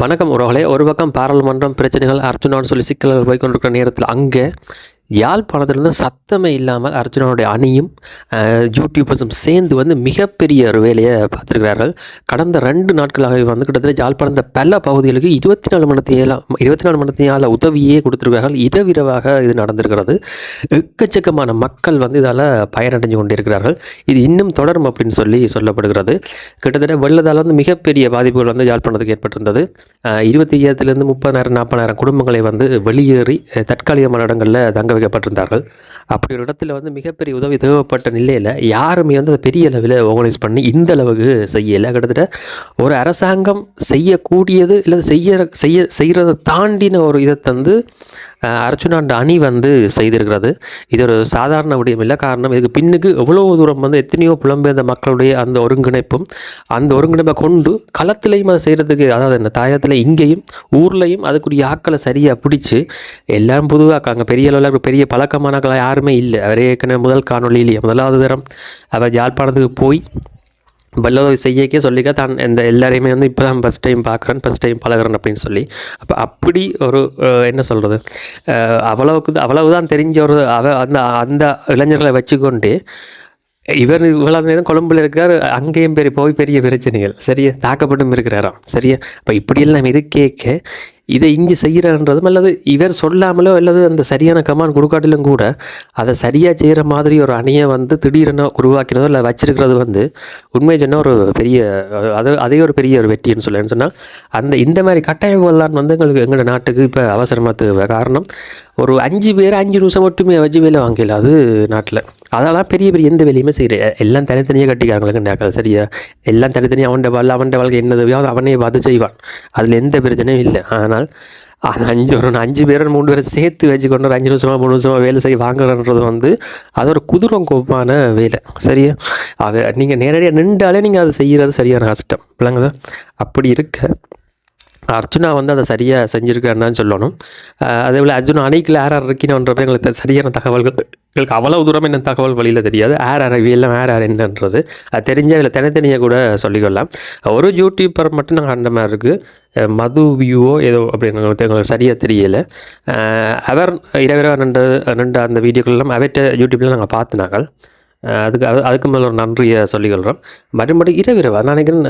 வணக்கம் உறவுகளே. ஒரு பக்கம் பாராளுமன்றம் பிரச்சனைகள் அர்ஜுனான்னு சொல்லி சிக்கல்கள் போய் கொண்டிருக்கிற நேரத்தில் அங்கே யாழ்ப்பாணத்திலிருந்து சத்தமே இல்லாமல் அர்ஜுனனுடைய அணியும் யூடியூபர்ஸும் சேர்ந்து வந்து மிகப்பெரிய ஒரு வேலையை பார்த்துருக்கிறார்கள். கடந்த ரெண்டு நாட்களாக வந்து கிட்டத்தட்ட யாழ்ப்பாணத்த பல பகுதிகளுக்கு இருபத்தி நாலு மணத்தையெல்லாம் இருபத்தி நாலு மணத்தையால் உதவியே கொடுத்துருக்கிறார்கள். இரவிரவாக இது நடந்திருக்கிறது. எக்கச்சக்கமான மக்கள் வந்து இதால் பயனடைஞ்சு கொண்டிருக்கிறார்கள். இது இன்னும் தொடரும் அப்படின்னு சொல்லி சொல்லப்படுகிறது. கிட்டத்தட்ட வெள்ளத்தால் வந்து மிகப்பெரிய பாதிப்புகள் வந்து யாழ்ப்பாணத்துக்கு ஏற்பட்டிருந்தது. இருபத்தி ஐயாயிரத்துலேருந்து முப்பதாயிரம் நாற்பதாயிரம் குடும்பங்களை வந்து வெளியேறி தற்காலிகமான இடங்களில் தங்க வைக்கப்பட்டிருந்தார்கள் அப்படி ஒரு இடத்துல வந்து மிகப்பெரிய உதவி தேவைப்பட்ட நிலையில் யாருமே வந்து அதை பெரிய அளவில் ஆர்கனைஸ் பண்ணி இந்த அளவுக்கு செய்யலை. கிட்டத்தட்ட ஒரு அரசாங்கம் செய்யக்கூடியது இல்லை செய்ய செய்ய செய்கிறத தாண்டின ஒரு இதை தந்து அர்ஜுனாண்ட அணி வந்து செய்திருக்கிறது. இது ஒரு சாதாரண விடயம் இல்லை காரணம் இதுக்கு பின்னுக்கு எவ்வளோ தூரம் வந்து எத்தனையோ புலம்பெயர்ந்த மக்களுடைய அந்த ஒருங்கிணைப்பும் அந்த ஒருங்கிணைப்பை கொண்டு களத்திலையும் அதை செய்கிறதுக்கு அதாவது இந்த தாயத்தில் இங்கேயும் ஊர்லேயும் அதுக்குரிய ஆக்களை சரியாக பிடிச்சி எல்லாம் புதுவாக்காங்க பெரிய அளவில் பெரிய பழக்கமானாக்களை யாருமே இல்லை. அவரே ஏற்கனவே முதல் காணொலியிலேயே முதலாவது தரம் அவர் யாழ்ப்பாணத்துக்கு போய் வல்லதவி செய்யக்கே சொல்லிக்க தான் இந்த எல்லாரையுமே வந்து இப்போ தான் ஃபஸ்ட் டைம் பார்க்குறேன் ஃபஸ்ட் டைம் பழகுறேன் அப்படின்னு சொல்லி. அப்போ அப்படி ஒரு என்ன சொல்கிறது அவ்வளவுக்கு அவ்வளவு தான் தெரிஞ்ச ஒரு அவ அந்த அந்த இளைஞர்களை வச்சுக்கொண்டு இவர் இவ்வளவு நேரம் கொழம்புல இருக்கார் அங்கேயும் பெரிய போய் பெரிய பிரச்சனைகள். சரியா? தாக்கப்பட்டும் இருக்கிறாராம். சரியா? அப்போ இப்படியெல்லாம் இருக்கேக்க இதை இங்கே செய்கிறன்றதும் அல்லது இவர் சொல்லாமலோ அல்லது அந்த சரியான கமான் கொடுக்காட்டிலும் கூட அதை சரியாக செய்கிற மாதிரி ஒரு அணியை வந்து திடீரென உருவாக்கினதோ இல்லை வச்சிருக்கிறது வந்து உண்மை சொன்னால் ஒரு பெரிய அது அதே ஒரு பெரிய ஒரு வெற்றின்னு சொல்லுன்னு சொன்னால் அந்த இந்த மாதிரி கட்டமைப்புகள் தான் வந்து எங்களுக்கு எங்களோட நாட்டுக்கு இப்போ அவசரமாக தேவை. காரணம் ஒரு அஞ்சு பேர் அஞ்சு நிமிஷம் மட்டுமே வச்சு வேலை வாங்கல அது நாட்டில். அதெல்லாம் பெரிய பெரிய எந்த வேலையுமே செய்யல. எல்லாம் தனித்தனியாக கட்டிக்காரங்களுக்கு நாக்கள் சரியா? எல்லாம் தனித்தனியாக அவன் வாழ் அவன் வாழ்க்கை என்ன தேவையோ அதை அவனே பார்த்து செய்வான். அதில் எந்த பிரச்சனையும் இல்லை. ஆனால் அது அஞ்சு ஒரு அஞ்சு பேர் மூணு பேரை சேர்த்து வச்சுக்கொண்டு ஒரு அஞ்சு நிமிஷமாக மூணு நிமிஷமாக வேலை செய்ய வாங்குறன்றது வந்து அது ஒரு குதிரம் கோப்பான வேலை. சரியா? அதை நீங்கள் நேரடியாக நின்றாலே நீங்கள் அதை செய்கிறது சரியான கஷ்டம். விளங்குதா? அப்படி இருக்க அர்ஜுனா வந்து அதை சரியாக செஞ்சுருக்காருன்னு சொல்லணும். அதே போல் அர்ஜுனா அணைக்கில் யார் யார் இருக்கணுன்றப்ப எங்களுக்கு சரியான தகவல்கள் எங்களுக்கு அவ்வளவு தூரம் என்ன தகவல் வழியில் தெரியாது. யார் யார் இவையெல்லாம் யார் யார் என்னன்றது அது தெரிஞ்ச அதில் தனித்தனியாக கூட சொல்லிக்கொள்ளலாம். ஒரு யூடியூப்பர் மட்டும் நாங்கள் அந்த மாதிரி இருக்குது மது வியூவோ ஏதோ அப்படின்னு எங்களுக்கு சரியாக தெரியலை. அவர் இரவிரவா ரெண்டு ரெண்டு அந்த வீடியோக்கள்லாம் அவர்கிட்ட யூடியூப்பில் நாங்கள் பார்த்து நாங்கள் அதுக்கு அது அதுக்கு மேலே ஒரு நன்றியை சொல்லிக்கொள்கிறோம். மறுபடி இரவு இரவு நான் நினைக்கிறேன்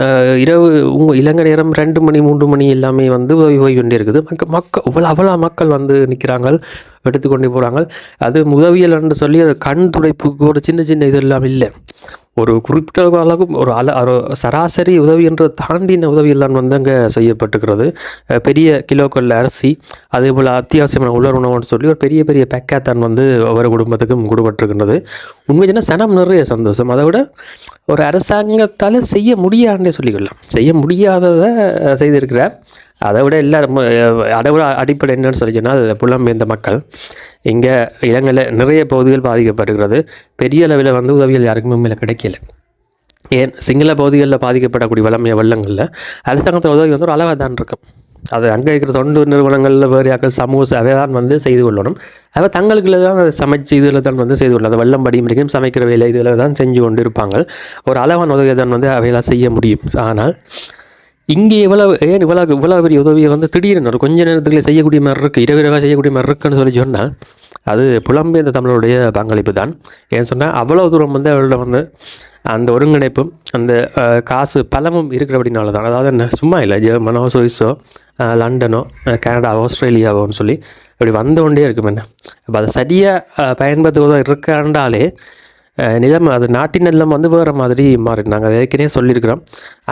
இரவு உங்கள் இலங்கை நேரம் ரெண்டு மணி மூன்று மணி எல்லாமே வந்து ஓய்வு ஓய்வு இருக்குது. மக்கள் மக்கள் இவ்வளோ அவ்வளோ மக்கள் வந்து நிற்கிறாங்க. எடுத்துக்கொண்டு போகிறாங்க அது உதவியல் என்று சொல்லி அது கண் துடைப்புக்கு ஒரு சின்ன சின்ன இது எல்லாம் இல்லை. ஒரு குறிப்பிட்ட அளவுக்கு ஒரு அல ஒரு சராசரி உதவி என்று தாண்டின உதவிகள் தான் வந்து அங்கே செய்யப்பட்டுக்கிறது பெரிய கிலோக்கள் அரிசி அதே போல் அத்தியாவசியமான உலர் உணவுன்னு சொல்லி ஒரு பெரிய பெரிய பேக்காத்தான் வந்து ஒவ்வொரு குடும்பத்துக்கும் கொடுப்பட்டிருக்கின்றது உண்மை சனம் நிறைய சந்தோஷம். அதை விட ஒரு அரசாங்கத்தால் செய்ய முடியாதுன்னே சொல்லிக்கொள்ளலாம் செய்ய முடியாததை செய்திருக்கிறார். அதை விட எல்லாரும் அஹ், அதை விட அடிப்படை என்னன்னு சொல்லி சொன்னால் அது புலம்பெயர்ந்த மக்கள். இங்கே இடங்களில் நிறைய பகுதிகள் பாதிக்கப்படுகிறது பெரிய அளவில் வந்து உதவிகள் யாருக்குமே கிடைக்கல. ஏன்? சிங்கள பகுதிகளில் பாதிக்கப்படக்கூடிய வளமைய வெள்ளங்களில் அரசாங்கத்தில் உதவி வந்து ஒரு அளவாக தான் இருக்கும். அது அங்கே இருக்கிற தொண்டு நிறுவனங்களில் வேறு யாக்கள் சமூக சேவை தான் வந்து செய்து கொள்ளணும். அவை தங்களுக்குள்ள தான் அதை சமைச்சு இதில் தான் வந்து செய்து கொள்ளணும். அதை வெள்ளம் படி முடிக்கும் சமைக்கிற வேலை இதில் தான் செஞ்சு கொண்டு இருப்பாங்க. ஒரு அளவான உதவியை தான் வந்து அவையெல்லாம் செய்ய முடியும். ஆனால் இங்கே இவ்வளவு ஏன் இவ்வளோ இவ்வளோ பெரிய உதவியை வந்து திடீர்னு ஒரு கொஞ்ச நேரத்துக்குள்ளே செய்யக்கூடிய மாதிரி இருக்குது இரவு இரவாக செய்யக்கூடிய மாதிரி இருக்குன்னு சொல்லி சொன்னால் அது புலம்பெயர்ந்த தமிழருடைய பங்களிப்பு தான். ஏன்னு சொன்னால் அவ்வளோ தூரம் வந்து அவரோட வந்து அந்த ஒருங்கிணைப்பும் அந்த காசு பலமும் இருக்கிறபடினால தான். அதாவது என்ன சும்மா இல்லை ஜெர்மனோ சுவிஸோ லண்டனோ கனடாவோ ஆஸ்திரேலியாவோன்னு சொல்லி இப்படி வந்தோண்டே இருக்கும் என்ன. அப்போ அதை சரியாக பயன்படுத்துவதாக இருக்காண்டாலே நிலம் அது நாட்டின் நிலம் வந்து வேறு மாதிரி மாறி நாங்கள் அதை ஏற்கனவே சொல்லியிருக்கிறோம்.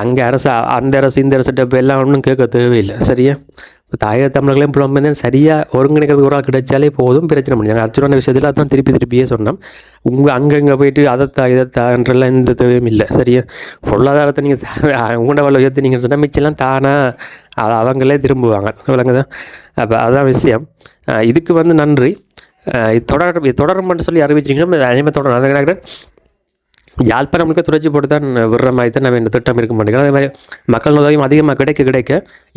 அங்கே அரசு அந்த அரசு இந்த அரசு டப்பு எல்லாம் ஒன்றும் கேட்க தேவையில்லை. சரியா? இப்போ தாய தமிழர்களையும் புலம்பெயர்ந்து சரியாக ஒருங்கிணைக்கிறது ஒரு ஆள் கிடைச்சாலே போதும் பிரச்சனை முடியும் அர்ஜுனான விஷயத்தில் அதான் திருப்பி திருப்பியே சொன்னோம். உங்கள் அங்கங்கே போயிட்டு அதைத்தா இதைத்தான்றெல்லாம் எந்த தேவையும் இல்லை. சரியா? பொருளாதாரத்தை நீங்கள் உங்களோட வேலை உயர்த்தினீங்கன்னு சொன்னால் மிச்சம்லாம் தானாக அவங்களே திரும்புவாங்க. விளங்குதான் அப்போ அதுதான் விஷயம். இதுக்கு வந்து நன்றி. இது தொடர் இது தொடரும் சொல்லி அறிவிச்சிங்கன்னா அதே மாதிரி தொடரும் அதை நினைக்கிறேன் யாழ்ப்பாணம் முழுக்க துறைச்சி போட்டு தான் விடுற மாதிரி தான் நம்ம இந்த திட்டம் இருக்க மாட்டேங்கிறோம் அதே மாதிரி மக்கள் உதவியும் அதிகமாக கிடைக்க கிடைக்க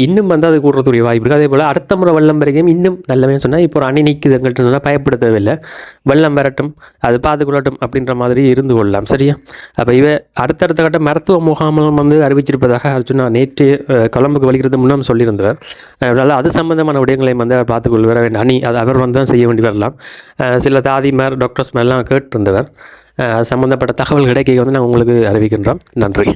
இன்னும் வந்து அது கூடுறதுடைய வாய்ப்பு இருக்குது அதே போல் அடுத்த முறை வெள்ளம் வரைக்கும் இன்னும் நல்லவே சொன்னால் இப்போ ஒரு அணி நிற்குது எங்கள்கிட்ட சொன்னால் பயப்பட தேவையில்லை வெள்ளம் வரட்டும் அது பார்த்துக்கொள்ளட்டும் அப்படின்ற மாதிரி இருந்து கொள்ளலாம். சரியா? அப்போ இவ அடுத்தடுத்த கட்ட மருத்துவ முகாம்களும் வந்து அறிவிச்சிருப்பதாக அர்ஜுனா நேற்று கொழம்புக்கு வலிக்கிறது முன்னாம் சொல்லியிருந்தவர். அதனால் அது சம்பந்தமான விடயங்களையும் வந்து அவர் பார்த்துக்கொள்ள வர வேண்டும் அணி அது அவர் வந்து தான் செய்ய வேண்டி வரலாம். சில தாதிமார் டாக்டர்ஸ் மேலாம் கேட்டிருந்தவர். சம்மந்தப்பட்ட தகவல் கிடைக்க வந்து நாங்கள் உங்களுக்கு அறிவிக்கின்றோம். நன்றி.